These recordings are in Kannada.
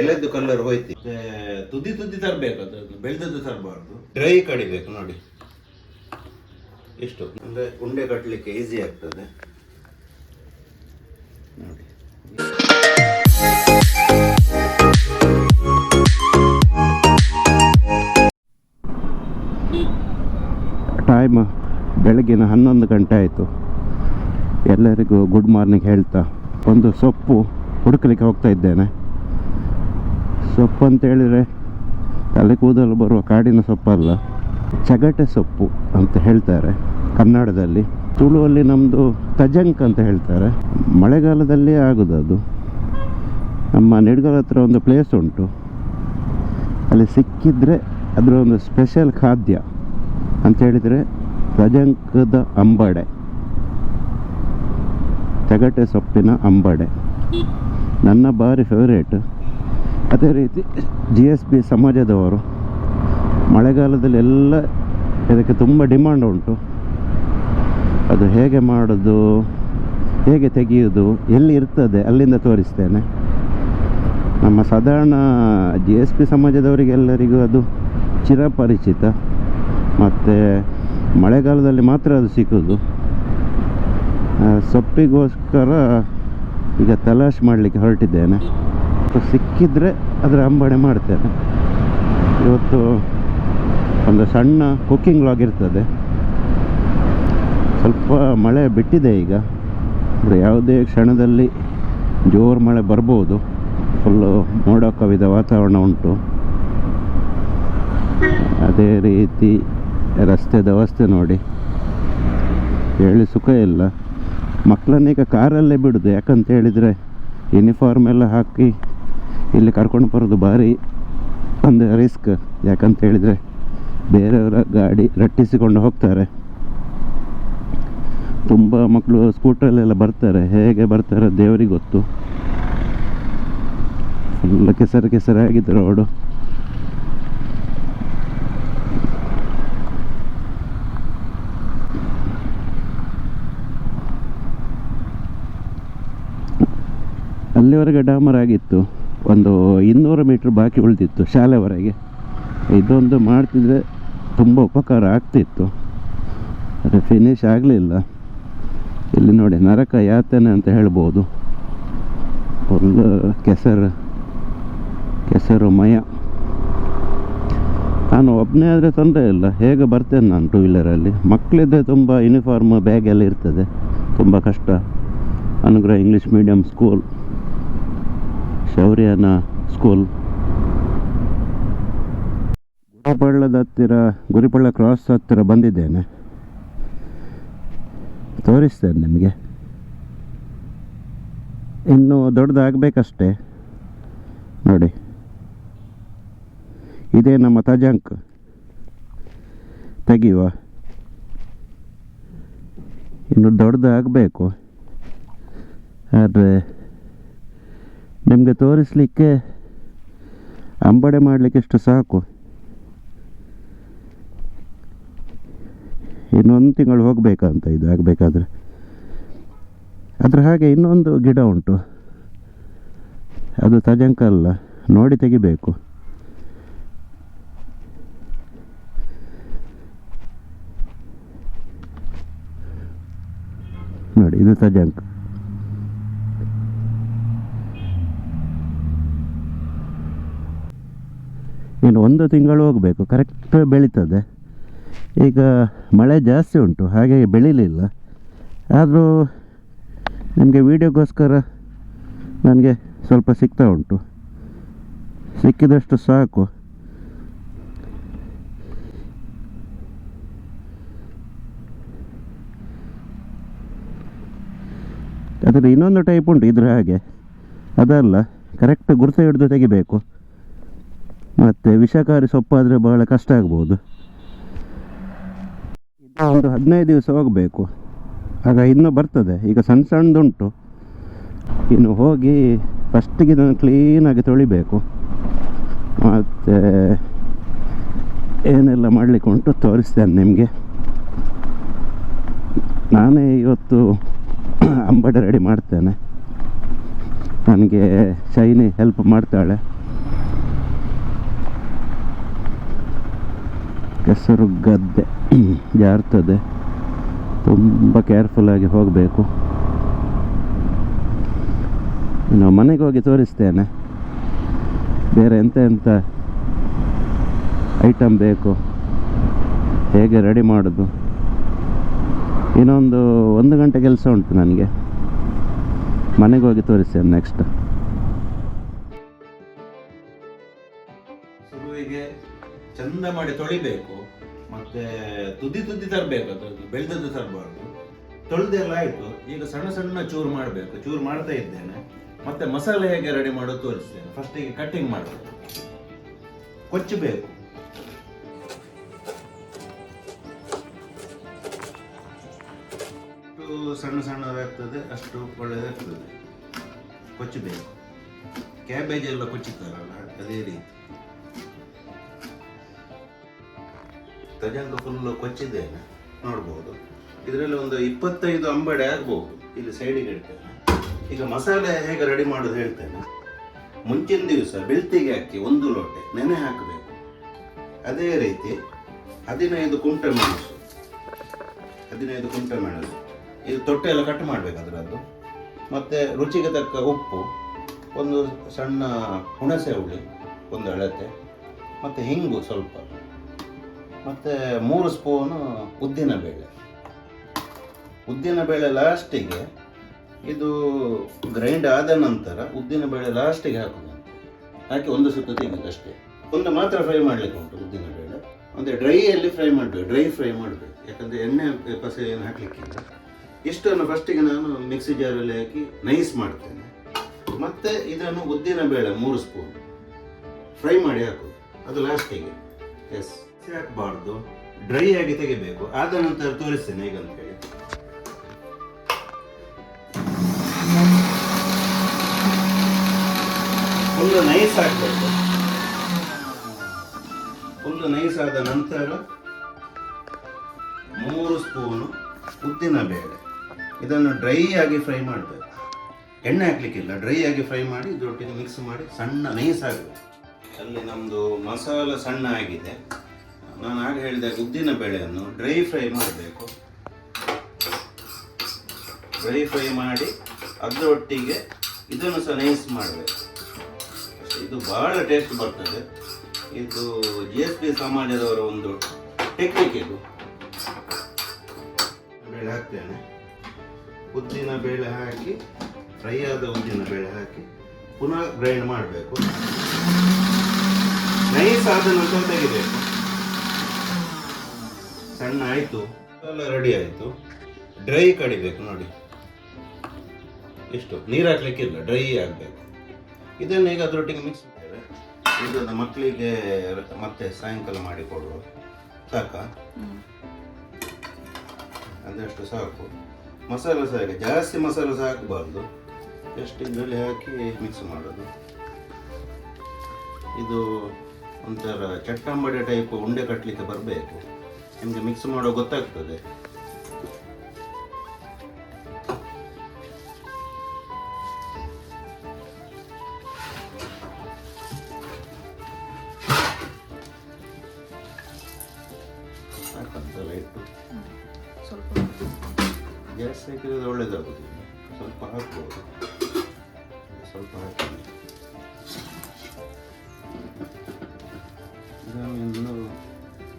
ಎಲೆದ್ದು ಕಲರ್ ಹೋಯ್ತು. ಮತ್ತೆ ತುದಿ ತುದಿ ತರಬೇಕು ಅದು ಬೆಳೆದದ್ದು ತರಬಾರ್ದು. ಡ್ರೈ ಕಡಿಬೇಕು ನೋಡಿ. ಇಷ್ಟು ಅಂದರೆ ಉಂಡೆ ಕಟ್ಟಲಿಕ್ಕೆ ಈಸಿ ಆಗ್ತದೆ. ನೋಡಿ. ಟೈಮ್ ಬೆಳಗಿನ ಹನ್ನೊಂದು ಗಂಟೆ ಆಯಿತು. ಎಲ್ಲರಿಗೂ ಗುಡ್ ಮಾರ್ನಿಂಗ್ ಹೇಳ್ತಾ. ಒಂದು ಸೊಪ್ಪು ಹುಡುಕಲಿಕ್ಕೆ ಹೋಗ್ತಾ ಇದ್ದೇನೆ. ಸೊಪ್ಪು ಅಂತ ಹೇಳಿದರೆ ತಲೆ ಕೂದಲು ಬರುವ ಕಾಡಿನ ಸೊಪ್ಪಲ್ಲ, ಚಗಟೆ ಸೊಪ್ಪು ಅಂತ ಹೇಳ್ತಾರೆ ಕನ್ನಡದಲ್ಲಿ. ತುಳುವಲ್ಲಿ ನಮ್ಮದು ತಜಂಕ್ ಅಂತ ಹೇಳ್ತಾರೆ. ಮಳೆಗಾಲದಲ್ಲಿ ಆಗೋದು ಅದು. ನಮ್ಮ ನಿಡ್ಗಲ್ ಹತ್ರ ಒಂದು ಪ್ಲೇಸ್ ಉಂಟು. ಅಲ್ಲಿ ಸಿಕ್ಕಿದ್ರೆ ಅದರ ಒಂದು ಸ್ಪೆಷಲ್ ಖಾದ್ಯ ಅಂತ ಹೇಳಿದರೆ ತಜಂಕದ ಅಂಬಡೆ. ಚಗಟೆ ಸೊಪ್ಪಿನ ಅಂಬಡೆ. ನನ್ನ ಭಾರಿ ಫೇವ್ರೇಟ್ ಅದೇ ರೀತಿ ಜಿ ಎಸ್ ಬಿ ಸಮಾಜದವರು ಮಳೆಗಾಲದಲ್ಲಿ ಎಲ್ಲ ಇದಕ್ಕೆ ತುಂಬ ಡಿಮಾಂಡ್ ಉಂಟು. ಅದು ಹೇಗೆ ಮಾಡೋದು, ಹೇಗೆ ತೆಗೆಯೋದು, ಎಲ್ಲಿ ಇರ್ತದೆ ಅಲ್ಲಿಂದ ತೋರಿಸ್ತೇನೆ. ನಮ್ಮ ಸಾಧಾರಣ ಜಿ ಎಸ್ ಪಿ ಸಮಾಜದವರಿಗೆಲ್ಲರಿಗೂ ಅದು ಚಿರಪರಿಚಿತ. ಮತ್ತು ಮಳೆಗಾಲದಲ್ಲಿ ಮಾತ್ರ ಅದು ಸಿಕ್ಕೋದು. ಸೊಪ್ಪಿಗೋಸ್ಕರ ಈಗ ತಲಾಶ್ ಮಾಡಲಿಕ್ಕೆ ಹೊರಟಿದ್ದೇನೆ. ಸೊ ಸಿಕ್ಕಿದರೆ ಅದರ ಅಂಬಾಣೆ ಮಾಡ್ತೇನೆ. ಇವತ್ತು ಒಂದು ಸಣ್ಣ ಕುಕ್ಕಿಂಗ್ ಲಾಗ್ ಇರ್ತದೆ. ಸ್ವಲ್ಪ ಮಳೆ ಬಿಟ್ಟಿದೆ ಈಗ. ಯಾವುದೇ ಕ್ಷಣದಲ್ಲಿ ಜೋರು ಮಳೆ ಬರ್ಬೋದು. ಫುಲ್ಲು ಮೋಡ ಕವಿದ ವಾತಾವರಣ ಉಂಟು. ಅದೇ ರೀತಿ ರಸ್ತೆದ ಅವಸ್ಥೆ ನೋಡಿ. ಹೇಳಿ ಸುಖ ಇಲ್ಲ. ಮಕ್ಕಳನ್ನೀಗ ಕಾರಲ್ಲೇ ಬಿಡುದು. ಯಾಕಂತ ಹೇಳಿದರೆ ಯೂನಿಫಾರ್ಮ್ ಎಲ್ಲ ಹಾಕಿ ಇಲ್ಲಿ ಕರ್ಕೊಂಡು ಬರೋದು ಭಾರಿ ಅಂದರೆ ರಿಸ್ಕ್ ಯಾಕಂತ ಹೇಳಿದರೆ ಬೇರೆಯವರ ಗಾಡಿ ರಟ್ಟಿಸಿಕೊಂಡು ಹೋಗ್ತಾರೆ. ತುಂಬ ಮಕ್ಕಳು ಸ್ಕೂಟ್ರಲ್ಲೆಲ್ಲ ಬರ್ತಾರೆ. ಹೇಗೆ ಬರ್ತಾರೆ ದೇವರಿಗೆ ಗೊತ್ತು. ಫುಲ್ಲ ಕೆಸರು ಕೆಸರಾಗಿದೆ ರೋಡು ಅಲ್ಲಿವರೆಗೆ ಡಾಮರ್ ಆಗಿತ್ತು. ಒಂದು ಇನ್ನೂರು ಮೀಟ್ರ್ ಬಾಕಿ ಉಳಿದಿತ್ತು ಶಾಲೆವರೆಗೆ. ಇದೊಂದು ಮಾಡ್ತಿದ್ರೆ ತುಂಬ ಉಪಕಾರ ಆಗ್ತಿತ್ತು. ಅದು ಫಿನಿಶ್ ಆಗಲಿಲ್ಲ. ಇಲ್ಲಿ ನೋಡಿ, ನರಕ ಯಾತನೆ ಅಂತ ಹೇಳ್ಬೋದು. ಫುಲ್ ಕೆಸರು ಕೆಸರು ಮಯ. ನಾನು ಒಬ್ಬನೇ ಆದರೆ ತೊಂದರೆ ಇಲ್ಲ. ಹೇಗೆ ಬರ್ತೇನೆ ನಾನು ಟೂ ವೀಲರಲ್ಲಿ ಮಕ್ಕಳಿದ್ದರೆ ತುಂಬ ಯೂನಿಫಾರ್ಮ್ ಬ್ಯಾಗ್ ಎಲ್ಲ ಇರ್ತದೆ. ತುಂಬ ಕಷ್ಟ. ಅನುಗ್ರಹ ಇಂಗ್ಲೀಷ್ ಮೀಡಿಯಮ್ ಸ್ಕೂಲ್ ಶೌರ್ಯನ ಸ್ಕೂಲ್ ಗುರಿಪಳ್ಳದ ಹತ್ತಿರ, ಗುರಿಪಳ್ಳ ಕ್ರಾಸ್ ಹತ್ತಿರ ಬಂದಿದ್ದೇನೆ. ತೋರಿಸ್ತೇನೆ ನಿಮಗೆ. ಇನ್ನು ದೊಡ್ಡದಾಗಬೇಕಷ್ಟೇ. ನೋಡಿ. ಇದೇ ನಮ್ಮ ತಜಾಂಕ್. ತೆಗೆಯುವ. ಇನ್ನು ದೊಡ್ಡದಾಗಬೇಕು. ಆದರೆ ನಿಮಗೆ ತೋರಿಸಲಿಕ್ಕೆ ಅಂಬಡೆ ಮಾಡಲಿಕ್ಕೆ ಇಷ್ಟು ಸಾಕು? ಇನ್ನೊಂದು ತಿಂಗಳು ಹೋಗಬೇಕಂತ ಇದು ಆಗಬೇಕಾದ್ರೆ. ಅದರ ಹಾಗೆ ಇನ್ನೊಂದು ಗಿಡ ಉಂಟು. ಅದು ತಜಂಕ ಅಲ್ಲ, ನೋಡಿ ತೆಗಿಬೇಕು. ನೋಡಿ, ಇದು ತಜಂಕ್. ಒಂದು ತಿಂಗಳು ಹೋಗಬೇಕು ಕರೆಕ್ಟ್ ಬೆಳೀತದೆ. ಈಗ ಮಳೆ ಜಾಸ್ತಿ ಉಂಟು, ಹಾಗೆ ಬೆಳೀಲಿಲ್ಲ. ಆದರೂ ನಿಮಗೆ ವೀಡಿಯೋಗೋಸ್ಕರ ನನಗೆ ಸ್ವಲ್ಪ ಸಿಗ್ತಾ ಉಂಟು. ಸಿಕ್ಕಿದಷ್ಟು ಸಾಕು. ಅದರ ಇನ್ನೊಂದು ಟೈಪ್ ಉಂಟು, ಇದ್ರ ಹಾಗೆ. ಅದಲ್ಲ ಕರೆಕ್ಟ್ ಗುರುತು ಹಿಡಿದು ತೆಗಿಬೇಕು. ಮತ್ತು ವಿಷಕಾರಿ ಸೊಪ್ಪಾದರೆ ಬಹಳ ಕಷ್ಟ ಆಗ್ಬೋದು. ಒಂದು ಹದಿನೈದು ದಿವಸ ಹೋಗಬೇಕು. ಆಗ ಇನ್ನೂ ಬರ್ತದೆ. ಈಗ ಸಣ್ಣ ಸಣ್ಣದುಂಟು. ಇನ್ನು ಹೋಗಿ ಫಸ್ಟಿಗೆ ಇದನ್ನು ಕ್ಲೀನಾಗಿ ತೊಳಿಬೇಕು. ಮತ್ತು ಏನೆಲ್ಲ ಮಾಡಲಿಕ್ಕೆ ಉಂಟು ತೋರಿಸ್ತೇನೆ ನಿಮಗೆ. ನಾನೇ ಇವತ್ತು ಅಂಬಡೆ ರೆಡಿ ಮಾಡ್ತೇನೆ. ನನಗೆ ಶೈನಿ ಹೆಲ್ಪ್ ಮಾಡ್ತಾಳೆ. ಕೆಸರು ಗದ್ದೆ. ಜಾರ್ತದೆ ತುಂಬ ಕೇರ್ಫುಲ್ಲಾಗಿ ಹೋಗಬೇಕು. ನಾವು ಮನೆಗೆ ಹೋಗಿ ತೋರಿಸ್ತೇನೆ. ಬೇರೆ ಎಂತ ಎಂಥ ಐಟಮ್ ಬೇಕು? ಹೇಗೆ ರೆಡಿ ಮಾಡೋದು? ಇನ್ನೊಂದು ಒಂದು ಗಂಟೆ ಕೆಲಸ ಉಂಟು ನನಗೆ. ಮನೆಗೆ ಹೋಗಿ ತೋರಿಸ್ತೇನೆ ನೆಕ್ಸ್ಟ್ ಚಂದ ಮಾಡಿ ತೊಳಿಬೇಕು, ಮತ್ತೆ ತುದಿ ತುದಿ ತರಬೇಕು, ಅದು ಬೆಳೆದದ್ದು ತರಬಾರ್ದು. ತೊಳೆದೆಲ್ಲ ಆಯ್ತು, ಈಗ ಸಣ್ಣ ಸಣ್ಣ ಚೂರು ಮಾಡಬೇಕು, ಚೂರು ಮಾಡ್ತಾ ಇದ್ದೇನೆ. ಮತ್ತೆ ಮಸಾಲೆ ಹೇಗೆ ರೆಡಿ ಮಾಡೋದು ತೋರಿಸ್ತೇನೆ. ಫಸ್ಟಿಗೆ ಕಟ್ಟಿಂಗ್ ಮಾಡಬೇಕು. ಕೊಚ್ಚಬೇಕು ಸಣ್ಣ ಸಣ್ಣದಾಗ್ತದೆ, ಅಷ್ಟು ಒಳ್ಳೆಯದಾಗ್ತದೆ ಕೊಚ್ಚಬೇಕು ಕ್ಯಾಬೇಜ್ ಎಲ್ಲ ಕೊಚ್ಚುತ್ತಾರಲ್ಲ ಅದೇ ರೀತಿ. ತಜಂಗ ಫುಲ್ ಕೊಚ್ಚಿದ್ದೇನೆ. ನೋಡ್ಬೋದು. ಇದರಲ್ಲಿ ಒಂದು ಇಪ್ಪತ್ತೈದು ಅಂಬಡೆ ಆಗ್ಬೋದು. ಇಲ್ಲಿ ಸೈಡಿಗೆ ಇಡ್ತೇನೆ ಈಗ ಮಸಾಲೆ ಹೇಗೆ ರೆಡಿ ಮಾಡೋದು ಹೇಳ್ತೇನೆ. ಮುಂಚಿನ ದಿವಸ ಬೆಳ್ತಿಗೆ ಹಾಕಿ ಒಂದು ಲೋಟೆ ನೆನೆ ಹಾಕಬೇಕು. ಅದೇ ರೀತಿ ಹದಿನೈದು ಕುಂಟೆ ಮೆಣಸು. ಹದಿನೈದು ಕುಂಟೆ ಮೆಣಸು. ಇದು ತೊಟ್ಟೆ ಎಲ್ಲ ಕಟ್ ಮಾಡಬೇಕು ಅದರದ್ದು. ಮತ್ತು ರುಚಿಗೆ ತಕ್ಕ ಉಪ್ಪು ಒಂದು ಸಣ್ಣ ಹುಣಸೆ ಹುಳಿ ಒಂದು ಅಳತೆ ಮತ್ತು ಹಿಂಗು ಸ್ವಲ್ಪ. ಮತ್ತು ಮೂರು ಸ್ಪೂನು ಉದ್ದಿನ ಬೇಳೆ. ಉದ್ದಿನ ಬೇಳೆ ಲಾಸ್ಟಿಗೆ ಇದು ಗ್ರೈಂಡ್ ಆದ ನಂತರ ಉದ್ದಿನ ಬೇಳೆ ಲಾಸ್ಟಿಗೆ ಹಾಕೋದು ಹಾಕಿ ಒಂದು ಸುತ್ತು ತೆಗೆದು ಅಷ್ಟೇ. ಒಂದು ಮಾತ್ರ ಫ್ರೈ ಮಾಡಲಿಕ್ಕೆ ಉಂಟು ಉದ್ದಿನ ಬೇಳೆ. ಅಂದರೆ ಡ್ರೈಯಲ್ಲಿ ಫ್ರೈ ಮಾಡಬೇಕು ಡ್ರೈ ಫ್ರೈ ಮಾಡಬೇಕು. ಯಾಕಂದರೆ ಎಣ್ಣೆ ಪಸೆ ಏನು ಹಾಕಲಿಕ್ಕಿಲ್ಲ. ಇಷ್ಟನ್ನು ಫಸ್ಟಿಗೆ ನಾನು ಮಿಕ್ಸಿ ಜಾರಲ್ಲಿ ಹಾಕಿ ನೈಸ್ ಮಾಡ್ತೇನೆ. ಮತ್ತು ಇದನ್ನು ಉದ್ದಿನ ಬೇಳೆ ಮೂರು ಸ್ಪೂನ್. ಫ್ರೈ ಮಾಡಿ ಹಾಕೋದು. ಅದು ಲಾಸ್ಟಿಗೆ. ಎಸ್ ಹಾಕಬಾರ್ದು ಡ್ರೈ ಆಗಿ ತೆಗಿಬೇಕು. ಆದ ನಂತರ ತೋರಿಸ್ತೇನೆ ಈಗ ಅಂತ ಹೇಳಿ. ಫುಲ್ ನೈಸ್ ಹಾಕಬೇಕು ಫುಲ್ಲು ನೈಸ್ ಆದ ನಂತರ ಮೂರು ಸ್ಪೂನು ಉದ್ದಿನ ಬೇಳೆ. ಇದನ್ನು ಡ್ರೈ ಆಗಿ ಫ್ರೈ ಮಾಡಬೇಕು. ಎಣ್ಣೆ ಹಾಕ್ಲಿಕ್ಕಿಲ್ಲ ಡ್ರೈ ಆಗಿ ಫ್ರೈ ಮಾಡಿ, ಇದರೊಟ್ಟಿಗೆ ಮಿಕ್ಸ್ ಮಾಡಿ, ಸಣ್ಣ ನೈಸ್ ಆಗಬೇಕು. ಅಲ್ಲಿ ನಮ್ಮದು ಮಸಾಲ ಸಣ್ಣ ಆಗಿದೆ. ನಾನು ಆಗ ಹೇಳಿದೆ, ಉದ್ದಿನ ಬೇಳೆಯನ್ನು ಡ್ರೈ ಫ್ರೈ ಮಾಡಬೇಕು. ಡ್ರೈ ಫ್ರೈ ಮಾಡಿ, ಅದರೊಟ್ಟಿಗೆ ಇದನ್ನು ಸಹ ನೈಸ್ ಮಾಡಬೇಕು. ಇದು ಬಹಳ ಟೇಸ್ಟ್ ಬರ್ತದೆ. ಇದು ಜಿ ಎಸ್ ಪಿ ಸಮಾಜದವರ ಒಂದು ಟೆಕ್ನಿಕ್ ಇದು. ಬೇಳೆ ಹಾಕ್ತೇನೆ. ಉದ್ದಿನ ಬೇಳೆ ಹಾಕಿ ಫ್ರೈ ಆದ ಉದ್ದಿನ ಬೇಳೆ ಹಾಕಿ, ಪುನಃ ಗ್ರೈಂಡ್ ಮಾಡಬೇಕು. ನೈಸ್ ಆದ ನಂತರ ತೆಗಿಬೇಕು. ಸಣ್ಣ ಆಯಿತು ಎಲ್ಲ ರೆಡಿ ಆಯಿತು. ಡ್ರೈ ಕಡಿಬೇಕು ನೋಡಿ. ಎಷ್ಟು? ನೀರು ಹಾಕ್ಲಿಕ್ಕಿಲ್ಲ ಡ್ರೈ ಆಗಬೇಕು. ಇದನ್ನು ಈಗ ಅದರೊಟ್ಟಿಗೆ ಮಿಕ್ಸ್ ಮಾಡ್ತೇವೆ. ಇದನ್ನು ಮಕ್ಕಳಿಗೆ ಮತ್ತೆ ಸಾಯಂಕಾಲ ಮಾಡಿ ಕೊಡುವ. ಸಾಕ? ಅದಷ್ಟು ಸಾಕು. ಮಸಾಲೆ ಸಹ ಜಾಸ್ತಿ ಮಸಾಲೆ ಸಹ ಹಾಕಬಾರ್ದು. ಎಷ್ಟು ಇದರಲ್ಲಿ ಹಾಕಿ ಮಿಕ್ಸ್ ಮಾಡೋದು. ಇದು ಒಂಥರ ಚಟ್ಟಂಬಡೆ ಟೈಪ್ ಉಂಡೆ ಕಟ್ಟಲಿಕ್ಕೆ ಬರಬೇಕು. ನಿಮಗೆ ಮಿಕ್ಸ್ ಮಾಡೋ ಗೊತ್ತಾಗ್ತದೆ.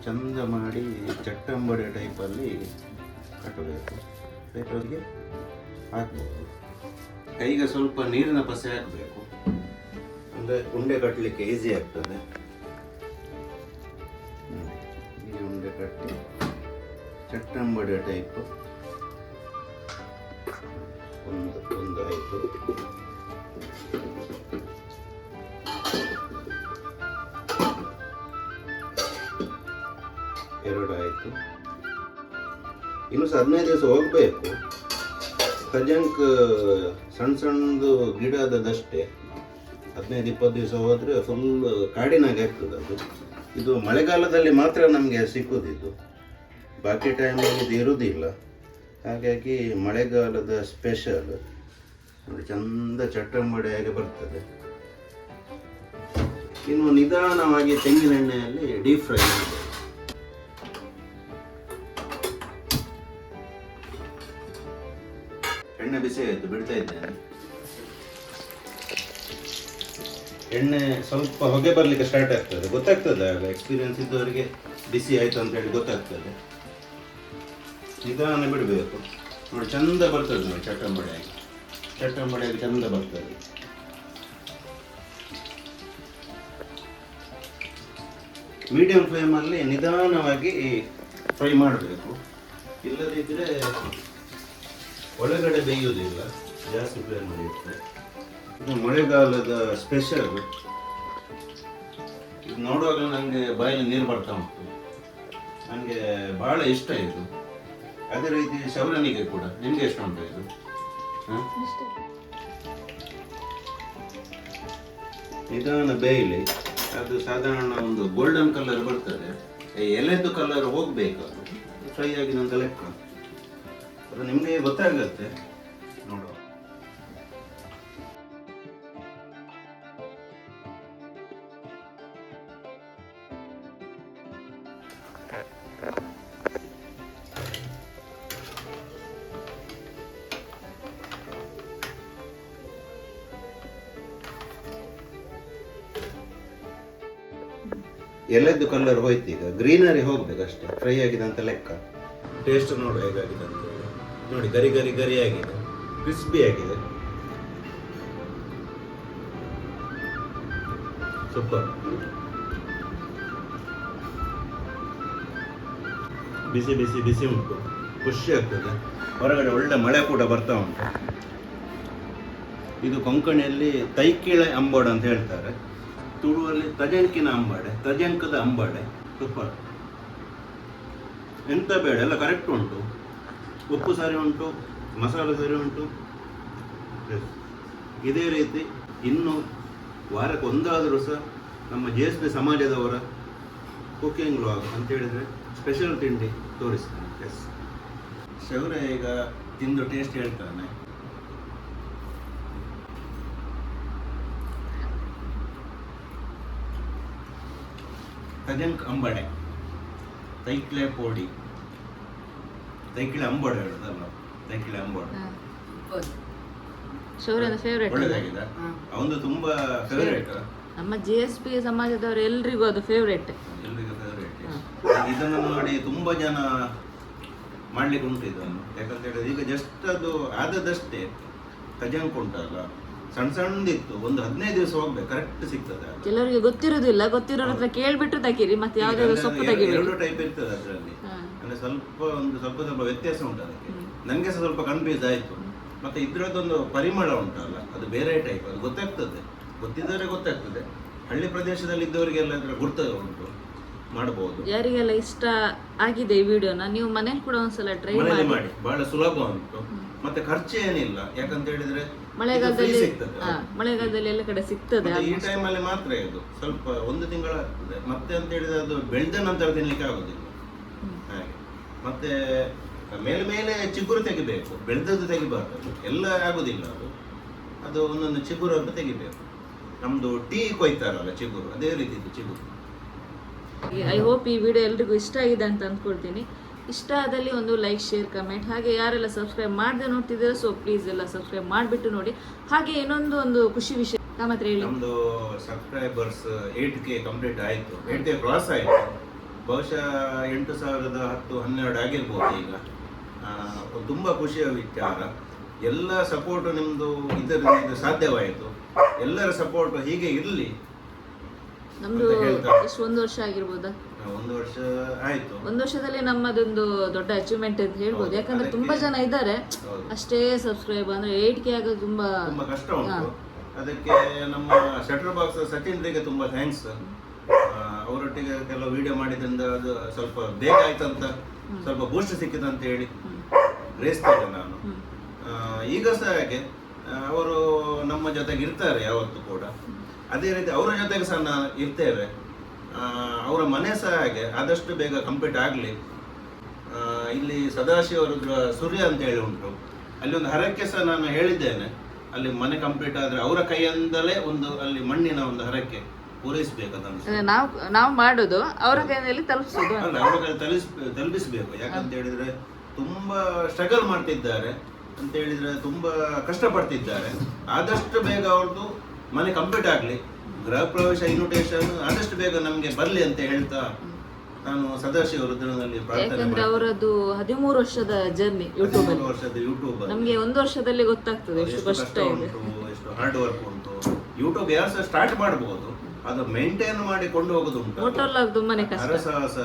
ಚಂದ ಮಾಡಿ ಚಟ್ಟಂಬಡೆ ಟೈಪಲ್ಲಿ ಕಟ್ಟಬೇಕು. ಬೇಕಾದ್ರೆ ಹಾಕ್ಬೋದು. ಕೈಗೆ ಸ್ವಲ್ಪ ನೀರಿನ ಪಸೆ ಹಾಕಬೇಕು. ಅಂದರೆ ಉಂಡೆ ಕಟ್ಟಲಿಕ್ಕೆ ಈಸಿ ಆಗ್ತದೆ. ಈ ಉಂಡೆ ಕಟ್ಟಿ ಚಟ್ಟಂಬಡೆ ಟೈಪ್ ಒಂದು ಒಂದು ಆಯಿತು. ಇನ್ನು ಸಹ ಹದಿನೈದು ದಿವಸ ಹೋಗಬೇಕು. ಖಜಂಕ್ ಸಣ್ಣ ಸಣ್ಣದು ಗಿಡದದಷ್ಟೇ ಹದಿನೈದು, ಇಪ್ಪತ್ತು ದಿವಸ ಹೋದರೆ ಫುಲ್ ಕಾಡಿನಾಗೆ ಆಗ್ತದೆ ಅದು. ಇದು ಮಳೆಗಾಲದಲ್ಲಿ ಮಾತ್ರ ನಮಗೆ ಸಿಕ್ಕುದಿದ್ದು. ಬಾಕಿ ಟೈಮಲ್ಲಿ ಇದು ಇರುವುದಿಲ್ಲ ಹಾಗಾಗಿ ಮಳೆಗಾಲದ ಸ್ಪೆಷಲ್ ನೋಡಿ ಚಂದ ಚಟ್ಟಂಬಡೆಯಾಗಿ ಬರ್ತದೆ. ಇನ್ನು ನಿಧಾನವಾಗಿ ತೆಂಗಿನೆಣ್ಣೆಯಲ್ಲಿ ಡೀಪ್ ಫ್ರೈ ಬಿಸಿ ಆಯಿತು, ಬಿಡ್ತಾ ಇದ್ದೇನೆ. ಎಣ್ಣೆ ಸ್ವಲ್ಪ ಹೊಗೆ ಬರಲಿಕ್ಕೆ ಸ್ಟಾರ್ಟ್ ಆಗ್ತದೆ. ಗೊತ್ತಾಗ್ತದೆ ಆಗ ಎಕ್ಸ್ಪೀರಿಯನ್ಸ್ ಇದ್ದವರಿಗೆ ಬಿಸಿ ಆಯಿತು ಅಂತ ಹೇಳಿ ಗೊತ್ತಾಗ್ತದೆ. ನಿಧಾನ ಬಿಡಬೇಕು. ನೋಡಿ, ಚಂದ ಬರ್ತದೆ ನೋಡಿ ಚಟ್ಟಂಬಡಿ ಆಗಿ ಚಟ್ಟಂಬಡಿ ಆಗಿ ಚಂದ ಬರ್ತದೆ. ಮೀಡಿಯಂ ಫ್ಲೇಮಲ್ಲಿ ನಿಧಾನವಾಗಿ ಫ್ರೈ ಮಾಡಬೇಕು. ಇಲ್ಲದಿದ್ದರೆ ಒಳಗಡೆ ಬೇಯುವುದಿಲ್ಲ. ಜಾಸ್ತಿ ಪ್ಲೇನ್ ಇಟ್ಟರೆ ಇದು ಮಳೆಗಾಲದ ಸ್ಪೆಷಲ್ ಇದು ನೋಡುವಾಗ ನನಗೆ ಬಾಯಲ್ಲಿ ನೀರು ಬರ್ತಾ ಉಂಟು. ನನಗೆ ಬಹಳ ಇಷ್ಟ ಇದು. ಅದೇ ರೀತಿ ಶೌರನಿಗೆ ಕೂಡ. ನಿಮ್ಗೆ ಎಷ್ಟು ಉಂಟು ಇದು? ನಿಧಾನ ಬೇಯಲಿ. ಅದು ಸಾಧಾರಣ ಒಂದು ಗೋಲ್ಡನ್ ಕಲರ್ ಬರ್ತದೆ. ಎಲೆದು ಕಲರ್ ಹೋಗ್ಬೇಕು. ಅದು ಫ್ರೈ ಆಗಿದಂತ ಲೆಕ್ಕ ಅದು ನಿಮಗೆ ಗೊತ್ತಾಗುತ್ತೆ ನೋಡುವ. ಎಲ್ಲದ್ದು ಕಲರ್ ಹೋಯ್ತು ಈಗ. ಗ್ರೀನರಿ ಹೋಗ್ಬೇಕು ಅಷ್ಟೇ ಫ್ರೈ ಆಗಿದೆ ಅಂತ ಲೆಕ್ಕ. ಟೇಸ್ಟ್ ನೋಡು ಹೇಗಾಗಿದೆ. ನೋಡಿ, ಗರಿ ಗರಿ ಗರಿ ಆಗಿದೆ. ಕ್ರಿಸ್ಪಿ ಆಗಿದೆ. ಸೂಪರ್ ಬಿಸಿ ಬಿಸಿ ಬಿಸಿ ಉಂಟು. ಖುಷಿ ಆಗ್ತದೆ. ಹೊರಗಡೆ ಒಳ್ಳೆ ಮಳೆ ಕೂಡ ಬರ್ತಾ ಉಂಟು. ಇದು ಕೊಂಕಣಿಯಲ್ಲಿ ತೈಕಿಳೆ ಅಂಬಾಡ ಅಂತ ಹೇಳ್ತಾರೆ. ತುಳುವಲ್ಲಿ ತಜಂಕಿನ ಅಂಬಾಡೆ, ತಜಂಕದ ಅಂಬಾಡೆ. ಸೂಪರ್ ಎಂತ ಬೇಡ, ಎಲ್ಲ ಕರೆಕ್ಟ್ ಉಂಟು. ಉಪ್ಪು ಸರಿ ಉಂಟು, ಮಸಾಲೆ ಸರಿ ಉಂಟು. ಇದೇ ರೀತಿ ಇನ್ನು ವಾರಕ್ಕೆ ಒಂದಾದರೂ ಸಹ ನಮ್ಮ ಜಿ ಎಸ್ ಬಿ ಸಮಾಜದವರ ಕುಕಿಂಗ್ ಲಾಗ್ ಅಂತ ಹೇಳಿದರೆ ಸ್ಪೆಷಲ್ ತಿಂಡಿ ತೋರಿಸ್ತಾನೆ. ಎಸ್ ಶೌರ್ಯ ಈಗ ತಿಂದು ಟೇಸ್ಟ್ ಹೇಳ್ತಾನೆ. ಕಜಂಕ್ ಅಂಬಡೆ ತೈಕ್ಲೆ ಪೋಡಿ. ತೈಕಿಳೆ ಅಂಬೋಡ ಹೇಳೋದಲ್ಲ ತೈಕಿಳೆ ಅಂಬೋಡ ಶೌರ್ಯದ ಫೇವ್ರೇಟ್ ಒಳ್ಳೇದಾಗಿದೆ? ಅವನು ತುಂಬಾ ಫೇವರೇಟ್ ನಮ್ಮ ಜಿ ಎಸ್ ಪಿ ಸಮಾಜದವರು ಎಲ್ರಿಗೂ ಅದು ಫೇವ್ರೇಟ್ ಎಲ್ರಿಗೂ ಫೇವರೇಟ್ ಇದನ್ನು ನೋಡಿ ತುಂಬಾ ಜನ ಮಾಡ್ಲಿಕ್ಕೆ ಉಂಟು ಇದನ್ನು. ಯಾಕಂತ ಹೇಳಿದ್ರೆ ಈಗ ಜಸ್ಟ್ ಅದು ಆದದಷ್ಟೇ ತಜಂಕ್ ಉಂಟಲ್ಲ. ಸಣ್ಣ ಸಣ್ಣದಿತ್ತು. ಒಂದು ಹದಿನೈದು ದಿವಸ ಹೋಗ್ಬೇಕು ಕರೆಕ್ಟ್ ಸಿಗ್ತದೆ ಅದು. ಕೆಲವರಿಗೆ ಗೊತ್ತಿರೋದಿಲ್ಲ. ಗೊತ್ತಿರೋರ ಹತ್ರ ಕೇಳ್ಬಿಟ್ಟು ತಗಿರಿ ಮತ್ತೆ ಯಾವ್ದಾದ್ರು ಸೊಪ್ಪು ತೆಗಿಬೇಡಿ. ಎರಡು ಟೈಪ್ ಇರ್ತದೆ ಅದರಲ್ಲಿ. ಹಾ. ಅಂದ್ರೆ ಸ್ವಲ್ಪ ಒಂದು ಸ್ವಲ್ಪ ಸ್ವಲ್ಪ ವ್ಯತ್ಯಾಸ ಉಂಟು ಅದಕ್ಕೆ. ನನಗೆ ಸಹ ಸ್ವಲ್ಪ ಕನ್ಫ್ಯೂಸ್ ಆಯ್ತು. ಮತ್ತೆ ಇದ್ರದ್ದೊಂದು ಪರಿಮಳ ಉಂಟಲ್ಲ ಅದು ಬೇರೆ ಟೈಪ್ ಅದು ಗೊತ್ತಾಗ್ತದೆ. ಗೊತ್ತಿದ್ದವರೆ ಗೊತ್ತಾಗ್ತದೆ. ಹಳ್ಳಿ ಪ್ರದೇಶದಲ್ಲಿ ಇದ್ದವರಿಗೆಲ್ಲ ಅದರ ಗುರ್ತ ಉಂಟು. ಮಾಡಬಹುದು ಯಾರಿಗೆಲ್ಲ ಇಷ್ಟ ಆಗಿದೆ ಈ ವಿಡಿಯೋನ ನೀವು ಮನೇಲಿ ಕೂಡ ಒಂದ್ಸಲ ಟ್ರೈ ಮನೆಯಲ್ಲಿ ಮಾಡಿ. ಮಾಡಿ. ಬಹಳ ಸುಲಭ ಉಂಟು. ಮತ್ತೆ ಖರ್ಚು ಏನಿಲ್ಲ ಯಾಕಂತ ಹೇಳಿದ್ರೆ ಮಳೆಗಾಲದಲ್ಲಿ ಮಳೆಗಾಲದಲ್ಲಿ ಎಲ್ಲ ಕಡೆ ಸಿಗ್ತದೆ ಈ ಟೈಮಲ್ಲಿ ಮಾತ್ರ ಇದು ಸ್ವಲ್ಪ ಒಂದು ತಿಂಗಳಾಗ್ತದೆ. ಮತ್ತೆ ಅಂತ ಹೇಳಿದ್ರೆ ಅದು ಬೆಳೆದ ನಂತರ ತಿನ್ಲಿಕ್ಕೆ ಆಗುದಿಲ್ಲ. ಹಾಗೆ. ಮತ್ತೆ ಮೇಲೆ ಮೇಲೆ ಚಿಗುರು ತೆಗಿಬೇಕು ಬೆಳೆದದ್ದು ತೆಗಿಬಾರ್ದು ಎಲ್ಲ ಆಗುದಿಲ್ಲ ಅದು. ಅದು ಒಂದೊಂದು ಚಿಗುರು ಅಂತ ತೆಗಿಬೇಕು. ನಮ್ದು ಟೀ ಕೊಯ್ತಾರಲ್ಲ ಚಿಗುರು ಅದೇ ರೀತಿ ಇದು ಚಿಗುರು. ಐ ಹೋಪ್ ಈ ವಿಡಿಯೋ ಎಲ್ರಿಗೂ ಇಷ್ಟ ಆಗಿದೆ ಅಂತ ಅಂದ್ಕೊಳ್ತೀನಿ ಇಷ್ಟ ಆದಲ್ಲಿ ಒಂದು ಲೈಕ್ ಶೇರ್ ಕಮೆಂಟ್ ಹಾಗೆ ಯಾರೆಲ್ಲ ಸಬ್ಸ್ಕ್ರೈಬ್ ಮಾಡದೆ ನೋಡ್ತಿದ್ದೀರಾ ಸೊ ಪ್ಲೀಸ್ ಎಲ್ಲ ಸಬ್ಸ್ಕ್ರೈಬ್ ಮಾಡಿಬಿಟ್ಟು ನೋಡಿ. ಹಾಗೆ ಇನ್ನೊಂದು ಒಂದು ಖುಷಿ ವಿಷಯ. ನಮ್ಮ ಹತ್ರ ಹೇಳಿ. ನಮ್ದು ಸಬ್ಸ್ಕ್ರೈಬರ್ಸ್ ಏಟ್ ಕೆ ಕಂಪ್ಲೀಟ್ ಆಯ್ತು. ಏಟ್ ಕೆ ಕ್ರಾಸ್ ಆಯ್ತು. ಬಹುಶಃ ಎಂಟು ಸಾವಿರದ ಹತ್ತು ಹನ್ನೆರಡು ಆಗಿರ್ಬೋದು ಈಗ. ತುಂಬಾ ಖುಷಿಯ ವಿಚಾರ. ಎಲ್ಲ ಸಪೋರ್ಟ್ ನಿಮ್ಮದು ಇದರಿಂದ ಇದು ಸಾಧ್ಯವಾಯಿತು. ಎಲ್ಲರ ಸಪೋರ್ಟ್ ಹೀಗೆ ಇರಲಿ ಎಷ್ಟು ಒಂದು ವರ್ಷ ಆಗಿರ್ಬೋದಾ? ಒಂದು ವರ್ಷ ಆಯ್ತು. ಒಂದು ವರ್ಷದಲ್ಲಿ ನಮ್ಮದೊಂದು ದೊಡ್ಡ ಅಚೀವ್ಮೆಂಟ್ ಅಂತ ಹೇಳ್ಬೋದು. ಯಾಕಂದ್ರೆ ತುಂಬಾ ಜನ ಇದ್ದಾರೆ. ಅಷ್ಟೇ ಸಬ್ಸ್ಕ್ರೈಬ್ ಅಂದ್ರೆ ಏಟ್ ಕೆ ಆಗೋದು ತುಂಬಾ ತುಂಬಾ ಕಷ್ಟ ಉಂಟು. ಅದಕ್ಕೆ ನಮ್ಮ ಶಟರ್ ಬಾಕ್ಸ್ ಸಚಿನ್ರಿಗೆ ತುಂಬಾ ಥ್ಯಾಂಕ್ಸ್ ಅವರೊಟ್ಟಿಗೆ ಕೆಲವು ವಿಡಿಯೋ ಮಾಡಿದ್ರಿಂದ ಅದು ಸ್ವಲ್ಪ ಬೇಗ ಆಯ್ತಂತ ಸ್ವಲ್ಪ ಬೂಸ್ಟ್ ಅಂತ ಹೇಳಿ ಗ್ರಹಿಸ್ತೇನೆ ನಾನು. ಈಗ ಸಹ ಹಾಗೆ ಅವರು ನಮ್ಮ ಜೊತೆಗೆ ಇರ್ತಾರೆ ಯಾವತ್ತು ಕೂಡ. ಅದೇ ರೀತಿ ಅವರ ಜೊತೆಗೆ ಸಹ ನಾನು ಇರ್ತೇವೆ. ಅವರ ಮನೆ ಸಹ ಹಾಗೆ ಆದಷ್ಟು ಬೇಗ ಕಂಪ್ಲೀಟ್ ಆಗಲಿ. ಇಲ್ಲಿ ಸದಾಶಿವ ರುದ್ರ ಸೂರ್ಯ ಅಂತ ಹೇಳಿ ಉಂಟು. ಅಲ್ಲಿ ಒಂದು ಹರಕೆ ಸಹ ನಾನು ಹೇಳಿದ್ದೇನೆ. ಅಲ್ಲಿ ಮನೆ ಕಂಪ್ಲೀಟ್ ಆದರೆ ಅವರ ಕೈಯಿಂದಲೇ ಒಂದು ಅಲ್ಲಿ ಮಣ್ಣಿನ ಒಂದು ಹರಕೆ ಪೂರೈಸಬೇಕು ಅದನ್ನು ಅಂದ್ರೆ ನಾವು ನಾವು ಮಾಡೋದು ಅವರ ಕೈಯಲ್ಲಿ ತಲುಪಿಸೋದು. ಅಲ್ಲ ಅವರ ಕೈ ತಲುಪಿಸ್ ತಲುಪಿಸಬೇಕು. ಯಾಕಂತ ಹೇಳಿದ್ರೆ ತುಂಬಾ ಸ್ಟ್ರಗಲ್ ಮಾಡ್ತಿದ್ದಾರೆ ಅಂತ ಹೇಳಿದ್ರೆ ತುಂಬಾ ಕಷ್ಟಪಡ್ತಿದ್ದಾರೆ. ಆದಷ್ಟು ಬೇಗ ಅವ್ರದ್ದು ಮನೆ ಕಂಪ್ಲೀಟ್ ಆಗಲಿ. ಗೃಹ ಪ್ರವೇಶ ಇನ್ವಿಟೇಷನ್ ಆದಷ್ಟು ಬೇಗ ನಮಗೆ ಬರಲಿ ಅಂತ ಹೇಳ್ತಾ ನಾನು ಸದಾಶಿವ ರುದ್ರನಲ್ಲಿ ಯಾಕಂದ್ರೆ ಅವರದ್ದು ಹದಿಮೂರು ವರ್ಷದ ಜರ್ನಿ ಯೂಟ್ಯೂಬ್ ಮೂರು ಅಲ್ಲಿ. ವರ್ಷದ ಯೂಟ್ಯೂಬ್ ನಮಗೆ ಒಂದು ವರ್ಷದಲ್ಲಿ ಗೊತ್ತಾಗ್ತದೆ ಎಷ್ಟು ಕಷ್ಟ ಉಂಟು ಎಷ್ಟು ಹಾರ್ಡ್ ವರ್ಕ್ ಉಂಟು. ಯೂಟ್ಯೂಬ್ ಯಾರು ಸಹ ಸ್ಟಾರ್ಟ್ ಮಾಡಬಹುದು ಅದು ಮೇಂಟೈನ್ ಮಾಡಿ ಕೊಂಡು ಹೋಗೋದು ಉಂಟು ತುಂಬಾನೇ ಕಷ್ಟ. ಹರಸಾಹಸ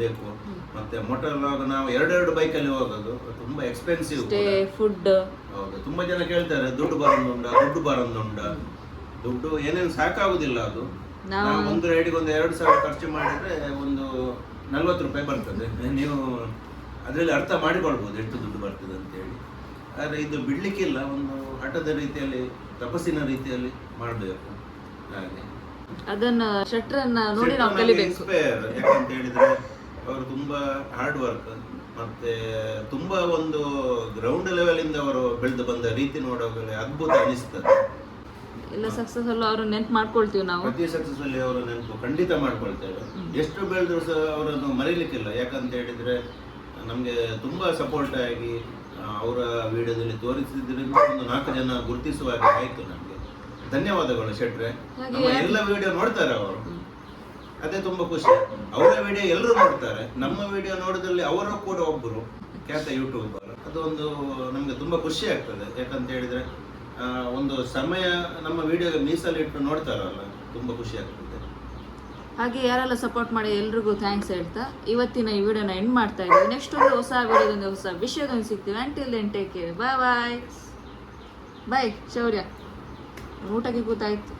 ಬೇಕು. ಮತ್ತೆ ಮೋಟರ್ ಲಾಗ್ ನಾವು ಎರಡೆರಡು ಬೈಕಲ್ಲಿ ಹೋಗೋದು ತುಂಬಾ ಎಕ್ಸ್ಪೆನ್ಸಿವ್ ಫುಡ್ ಹೌದು ತುಂಬಾ ಜನ ಕೇಳ್ತಾರೆ ದುಡ್ಡು ಬರೋದುಂಡ ದುಡ್ಡು ಬರೋದುಂಡ. ದುಡ್ಡು ಏನೇನು ಸಾಕಾಗುದಿಲ್ಲ ಅದು. ನಾವು- ಒಂದು ರೈಡಿಗೆ ಒಂದು ಎರಡು ಸಾವಿರ ಖರ್ಚು ಮಾಡಿದ್ರೆ ಒಂದು ನಲ್ವತ್ತು ರೂಪಾಯಿ ಬರ್ತದೆ. ನೀವು ಅದರಲ್ಲಿ ಅರ್ಥ ಮಾಡಿಕೊಳ್ಬೋದು ಎಷ್ಟು ದುಡ್ಡು ಬರ್ತದೆ ಅಂತೇಳಿ. ಆದರೆ ಇದು ಬಿಡ್ಲಿಕ್ಕಿಲ್ಲ ಒಂದು ಹಠದ ರೀತಿಯಲ್ಲಿ ತಪಸ್ಸಿನ ರೀತಿಯಲ್ಲಿ ಮಾಡಬೇಕು. ಹಾಗೆ. ಅದನ್ನ ಶಟ್ರನ್ನ ನೋಡಿ ನಾವು ಕಲಿಬೇಕು. ಇನ್ಸ್ಪೈರ್ ಯಾಕಂತ ಹೇಳಿದ್ರೆ ಅವರು ತುಂಬಾ ಹಾರ್ಡ್ ವರ್ಕ್ ಮತ್ತೆ ತುಂಬಾ ಒಂದು ಗ್ರೌಂಡ್ ಲೆವೆಲ್ ಇಂದ ಅವರು ಬೆಳೆದು ಬಂದ ರೀತಿ ನೋಡೋದ್ರೆ ಅದ್ಭುತ ಅನಿಸ್ತದೆ. ಎಲ್ಲ ಸಕ್ಸಸ್ ಅಲ್ಲೂ ಅವರು ನೆನ್ಪು ಮಾಡ್ಕೊಳ್ತೀವಿ ನಾವು. ಪ್ರತಿ ಸಕ್ಸಸ್ ಅಲ್ಲಿ ಅವರ ನೆನಪು ಖಂಡಿತ ಮಾಡ್ಕೊಳ್ತೇವೆ ಎಷ್ಟು ಬೆಳೆದ್ರು ಸಹ ಅವರನ್ನು ಮರೀಲಿಕ್ಕಿಲ್ಲ. ಯಾಕಂತ ಹೇಳಿದ್ರೆ ನಮಗೆ ತುಂಬಾ ಸಪೋರ್ಟ್ ಆಗಿ ಅವರ ವಿಡಿಯೋದಲ್ಲಿ ತೋರಿಸಿದ್ರಿಂದ ಒಂದು ನಾಲ್ಕು ಜನ ಗುರುತಿಸುವ ಹಾಗೆ ಆಯ್ತು ನಮಗೆ. ಧನ್ಯವಾದಗಳು ಶೆಟ್ರೆ. ನಮ್ಮ ಎಲ್ಲ ವಿಡಿಯೋ ನೋಡ್ತಾರೆ ಅವರು. ಅದೇ ತುಂಬಾ ಖುಷಿ. ಅವರ ವಿಡಿಯೋ ಎಲ್ಲರೂ ನೋಡ್ತಾರೆ. ನಮ್ಮ ವಿಡಿಯೋ ನೋಡಿದಲ್ಲಿ ಅವರು ಕೂಡ ಒಬ್ಬರು ಖ್ಯಾತ ಯೂಟ್ಯೂಬರ್. ಅದೊಂದು ನಮಗೆ ತುಂಬಾ ಖುಷಿ ಆಗ್ತದೆ. ಯಾಕಂತ ಹೇಳಿದ್ರೆ ಒಂದು ಸಮಯ ನಮ್ಮ ವಿಡಿಯೋ ಮೀಸಲಿಟ್ಟು ನೋಡ್ತಾರಲ್ಲ, ತುಂಬಾ ಖುಷಿ ಆಗ್ತದೆ. ಹಾಗೆ ಯಾರೆಲ್ಲ ಸಪೋರ್ಟ್ ಮಾಡಿ ಎಲ್ರಿಗೂ ಥ್ಯಾಂಕ್ಸ್ ಹೇಳ್ತಾ, ಇವತ್ತಿನ ಈ ವಿಡಿಯೋನ ಎಂಡ್ ಮಾಡ್ತಾ ಇದ್ದೀವಿ ನೆಕ್ಸ್ಟ್ ಒಂದು ಹೊಸ ವಿಡಿಯೋದೊಂದು ಹೊಸ ವಿಷಯದೊಂದು ಸಿಗ್ತೀವಿ. Until then take care bye bye bye Shaurya. ಊಟಕ್ಕೆ ಕೂತಾಯ್ತು.